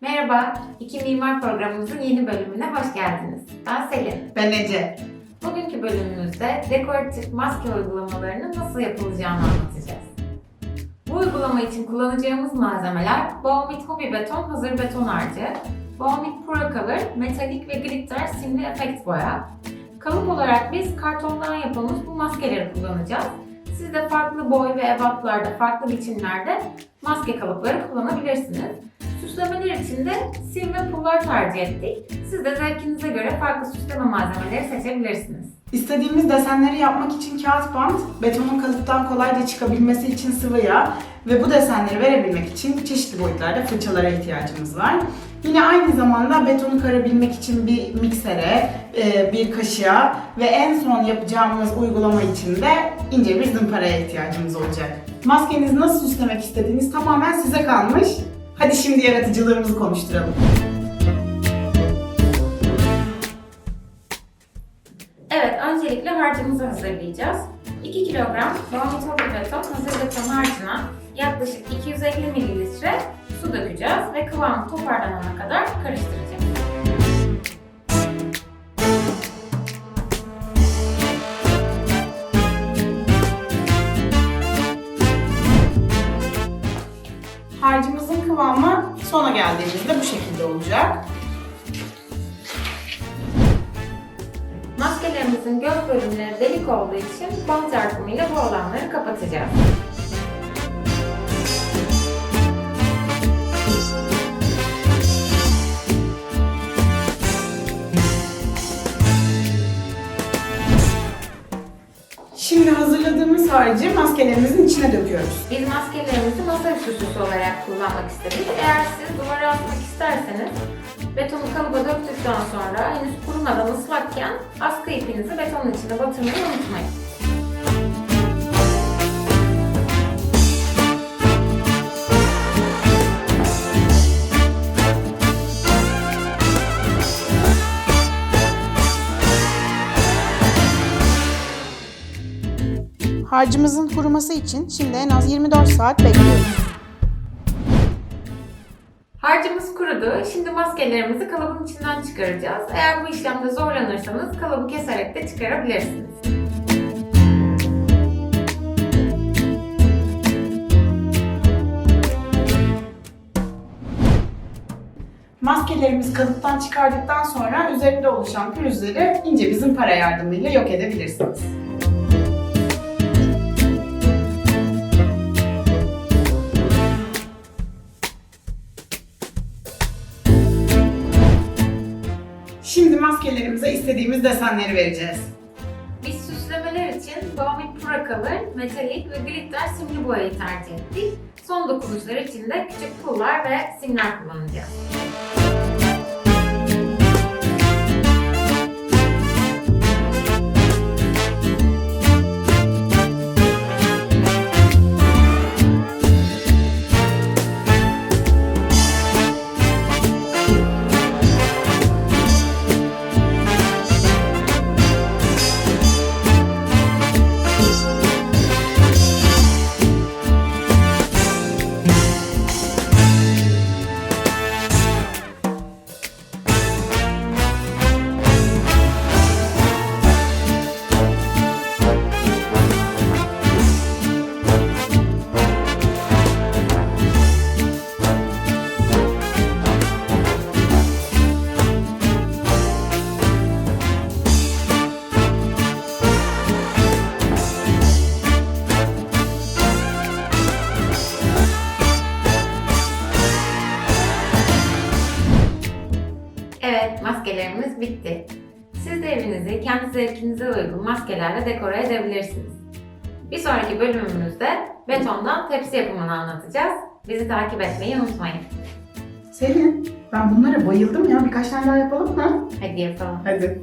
Merhaba, İki Mimar programımızın yeni bölümüne hoş geldiniz. Ben Selin. Ben Ece. Bugünkü bölümümüzde dekoratif maske uygulamalarının nasıl yapılacağını anlatacağız. Bu uygulama için kullanacağımız malzemeler Baumit Hobby Beton hazır beton harcı, Baumit Pro Color metalik ve glitter simli efekt boya. Kalıp olarak biz kartondan yapılmış bu maskeleri kullanacağız. Siz de farklı boy ve ebatlarda, farklı biçimlerde maske kalıpları kullanabilirsiniz. Süslemeler için de sim ve pullar tercih ettik. Siz de zevkinize göre farklı süsleme malzemeleri seçebilirsiniz. İstediğimiz desenleri yapmak için kağıt bant, betonun kalıptan kolayca çıkabilmesi için sıvı yağ ve bu desenleri verebilmek için çeşitli boyutlarda fırçalara ihtiyacımız var. Yine aynı zamanda betonu karabilmek için bir miksere, e, bir kaşığa ve en son yapacağımız uygulama için de ince bir zımparaya ihtiyacımız olacak. Maskenizi nasıl süslemek istediğiniz tamamen size kalmış. Hadi şimdi yaratıcılığımızı konuşturalım. Evet, öncelikle harcımızı hazırlayacağız. 2 kilogram Hobby Beton hazır beton harcına yaklaşık 250 mililitre su dökeceğiz ve kıvamı toparlanana kadar karıştıracağız. Harcımızın kıvamı sona geldiğimizde bu şekilde olacak. Maskelerimizin göz bölümleri delik olduğu için bant yardımıyla bu alanları kapatacağız. Şimdi hazırladığımız harcı maskelerimizin içine döküyoruz. Biz maskelerimizi masa üstü süsü olarak kullanmak istedik. Eğer siz duvara asmak isterseniz betonu kalıba döktükten sonra henüz kurumadan ıslakken askı ipinizi betonun içine batırmayı unutmayın. Harcımızın kuruması için şimdi en az 24 saat bekliyoruz. Harcımız kurudu. Şimdi maskelerimizi kalıbın içinden çıkaracağız. Eğer bu işlemde zorlanırsanız kalıbı keserek de çıkarabilirsiniz. Maskelerimizi kalıptan çıkardıktan sonra üzerinde oluşan pürüzleri ince bir zımpara yardımıyla yok edebilirsiniz. Şimdi maskelerimize istediğimiz desenleri vereceğiz. Biz süslemeler için Baumit Color, metalik ve glitter simli boyayı tercih ettik. Son dokunuşlar için de küçük pullar ve simler kullanacağız. Maskelerimiz bitti. Siz de evinizi kendi zevkinize uygun maskelerle dekore edebilirsiniz. Bir sonraki bölümümüzde betondan tepsi yapımını anlatacağız. Bizi takip etmeyi unutmayın. Selin, ben bunlara bayıldım ya. Birkaç tane daha yapalım mı? Hadi yapalım. Hadi.